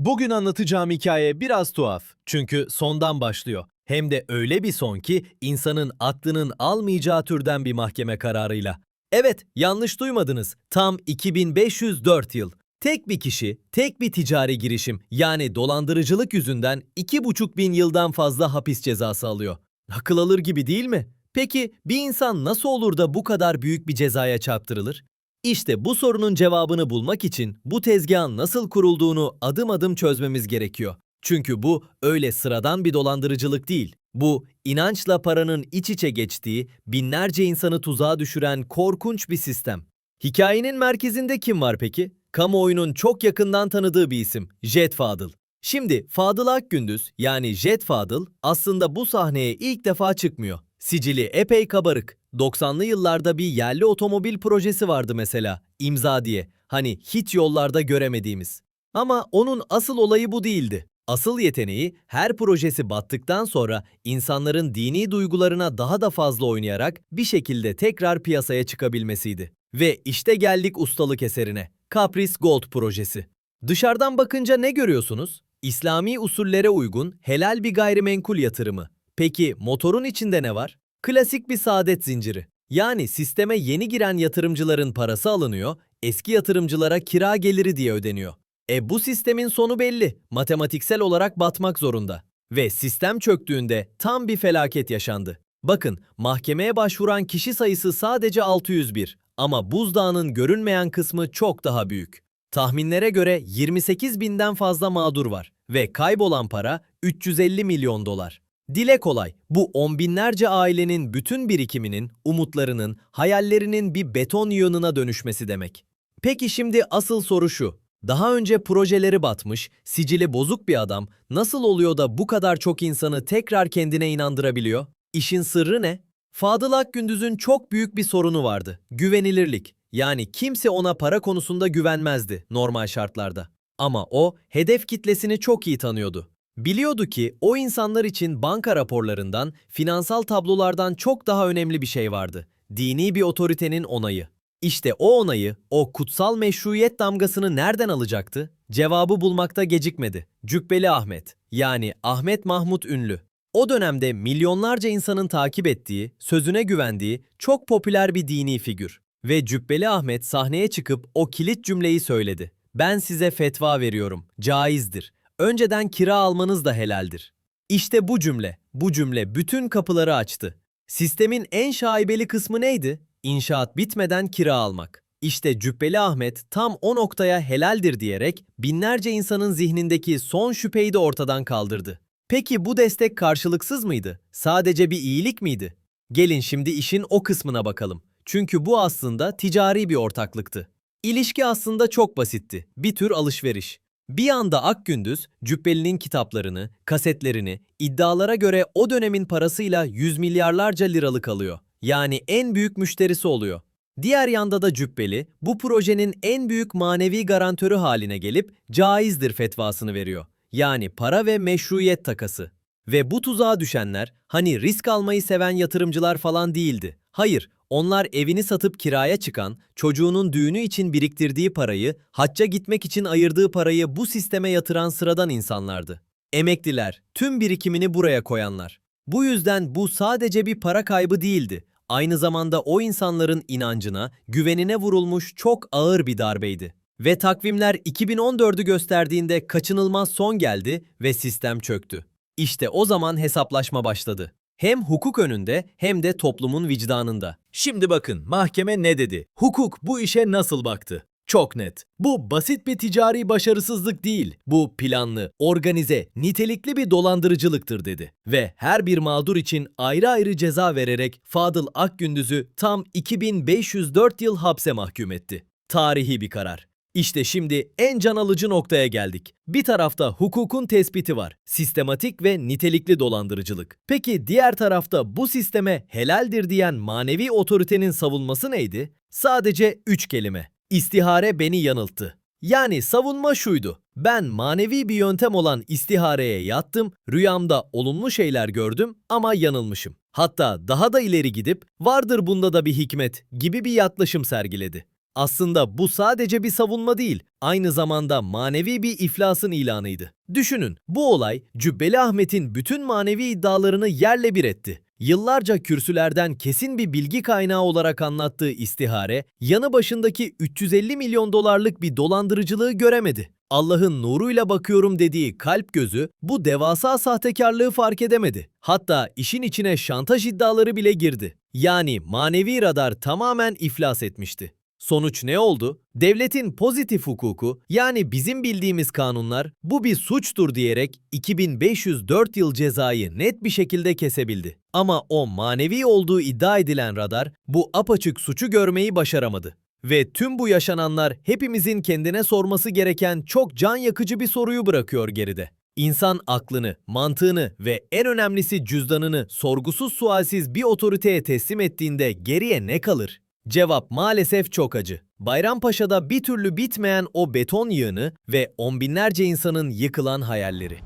Bugün anlatacağım hikaye biraz tuhaf. Çünkü sondan başlıyor. Hem de öyle bir son ki insanın aklının almayacağı türden bir mahkeme kararıyla. Evet, yanlış duymadınız. Tam 2504 yıl. Tek bir kişi, tek bir ticari girişim yani dolandırıcılık yüzünden 2,5 bin yıldan fazla hapis cezası alıyor. Akıl alır gibi değil mi? Peki bir insan nasıl olur da bu kadar büyük bir cezaya çarptırılır? İşte bu sorunun cevabını bulmak için bu tezgahın nasıl kurulduğunu adım adım çözmemiz gerekiyor. Çünkü bu öyle sıradan bir dolandırıcılık değil. Bu inançla paranın iç içe geçtiği, binlerce insanı tuzağa düşüren korkunç bir sistem. Hikayenin merkezinde kim var peki? Kamuoyunun çok yakından tanıdığı bir isim, Jet Fadıl. Şimdi Fadıl Akgündüz yani Jet Fadıl aslında bu sahneye ilk defa çıkmıyor. Sicili epey kabarık. 90'lı yıllarda bir yerli otomobil projesi vardı mesela, imza diye. Hani hiç yollarda göremediğimiz. Ama onun asıl olayı bu değildi. Asıl yeteneği her projesi battıktan sonra insanların dini duygularına daha da fazla oynayarak bir şekilde tekrar piyasaya çıkabilmesiydi. Ve işte geldik ustalık eserine. Caprice Gold projesi. Dışarıdan bakınca ne görüyorsunuz? İslami usullere uygun helal bir gayrimenkul yatırımı. Peki motorun içinde ne var? Klasik bir saadet zinciri. Yani sisteme yeni giren yatırımcıların parası alınıyor, eski yatırımcılara kira geliri diye ödeniyor. E bu sistemin sonu belli. Matematiksel olarak batmak zorunda. Ve sistem çöktüğünde tam bir felaket yaşandı. Bakın, mahkemeye başvuran kişi sayısı sadece 601 ama buzdağının görünmeyen kısmı çok daha büyük. Tahminlere göre 28 binden fazla mağdur var ve kaybolan para 350 milyon dolar. Dile kolay, bu on binlerce ailenin bütün birikiminin, umutlarının, hayallerinin bir beton yığınına dönüşmesi demek. Peki şimdi asıl soru şu. Daha önce projeleri batmış, sicili bozuk bir adam nasıl oluyor da bu kadar çok insanı tekrar kendine inandırabiliyor? İşin sırrı ne? Fadıl Akgündüz'ün çok büyük bir sorunu vardı. Güvenilirlik. Yani kimse ona para konusunda güvenmezdi normal şartlarda. Ama o hedef kitlesini çok iyi tanıyordu. Biliyordu ki o insanlar için banka raporlarından, finansal tablolardan çok daha önemli bir şey vardı. Dini bir otoritenin onayı. İşte o onayı, o kutsal meşruiyet damgasını nereden alacaktı? Cevabı bulmakta gecikmedi. Cübbeli Ahmet, yani Ahmet Mahmut Ünlü. O dönemde milyonlarca insanın takip ettiği, sözüne güvendiği çok popüler bir dini figür. Ve Cübbeli Ahmet sahneye çıkıp o kilit cümleyi söyledi. Ben size fetva veriyorum, caizdir. Önceden kira almanız da helaldir. İşte bu cümle, bu cümle bütün kapıları açtı. Sistemin en şaibeli kısmı neydi? İnşaat bitmeden kira almak. İşte Cübbeli Ahmet tam o noktaya helaldir diyerek binlerce insanın zihnindeki son şüpheyi de ortadan kaldırdı. Peki bu destek karşılıksız mıydı? Sadece bir iyilik miydi? Gelin şimdi işin o kısmına bakalım. Çünkü bu aslında ticari bir ortaklıktı. İlişki aslında çok basitti. Bir tür alışveriş. Bir anda Akgündüz, Cübbeli'nin kitaplarını, kasetlerini, iddialara göre o dönemin parasıyla yüz milyarlarca liralık alıyor. Yani en büyük müşterisi oluyor. Diğer yanda da Cübbeli, bu projenin en büyük manevi garantörü haline gelip caizdir fetvasını veriyor. Yani para ve meşruiyet takası. Ve bu tuzağa düşenler hani risk almayı seven yatırımcılar falan değildi. Hayır, onlar evini satıp kiraya çıkan, çocuğunun düğünü için biriktirdiği parayı, hacca gitmek için ayırdığı parayı bu sisteme yatıran sıradan insanlardı. Emekliler, tüm birikimini buraya koyanlar. Bu yüzden bu sadece bir para kaybı değildi. Aynı zamanda o insanların inancına, güvenine vurulmuş çok ağır bir darbeydi. Ve takvimler 2014'ü gösterdiğinde kaçınılmaz son geldi ve sistem çöktü. İşte o zaman hesaplaşma başladı. Hem hukuk önünde hem de toplumun vicdanında. Şimdi bakın mahkeme ne dedi? Hukuk bu işe nasıl baktı? Çok net. Bu basit bir ticari başarısızlık değil. Bu planlı, organize, nitelikli bir dolandırıcılıktır dedi. Ve her bir mağdur için ayrı ayrı ceza vererek Fadıl Akgündüz'ü tam 2504 yıl hapse mahkum etti. Tarihi bir karar. İşte şimdi en can alıcı noktaya geldik. Bir tarafta hukukun tespiti var. Sistematik ve nitelikli dolandırıcılık. Peki diğer tarafta bu sisteme helaldir diyen manevi otoritenin savunması neydi? Sadece üç kelime. İstihare beni yanılttı. Yani savunma şuydu. Ben manevi bir yöntem olan istihareye yattım, rüyamda olumlu şeyler gördüm ama yanılmışım. Hatta daha da ileri gidip vardır bunda da bir hikmet gibi bir yaklaşım sergiledi. Aslında bu sadece bir savunma değil, aynı zamanda manevi bir iflasın ilanıydı. Düşünün, bu olay Cübbeli Ahmet'in bütün manevi iddialarını yerle bir etti. Yıllarca kürsülerden kesin bir bilgi kaynağı olarak anlattığı istihare, yanı başındaki 350 milyon dolarlık bir dolandırıcılığı göremedi. Allah'ın nuruyla bakıyorum dediği kalp gözü bu devasa sahtekarlığı fark edemedi. Hatta işin içine şantaj iddiaları bile girdi. Yani manevi radar tamamen iflas etmişti. Sonuç ne oldu? Devletin pozitif hukuku yani bizim bildiğimiz kanunlar bu bir suçtur diyerek 2504 yıl cezayı net bir şekilde kesebildi. Ama o manevi olduğu iddia edilen radar bu apaçık suçu görmeyi başaramadı. Ve tüm bu yaşananlar hepimizin kendine sorması gereken çok can yakıcı bir soruyu bırakıyor geride. İnsan aklını, mantığını ve en önemlisi cüzdanını sorgusuz sualsiz bir otoriteye teslim ettiğinde geriye ne kalır? Cevap maalesef çok acı. Bayrampaşa'da bir türlü bitmeyen o beton yığını ve on binlerce insanın yıkılan hayalleri.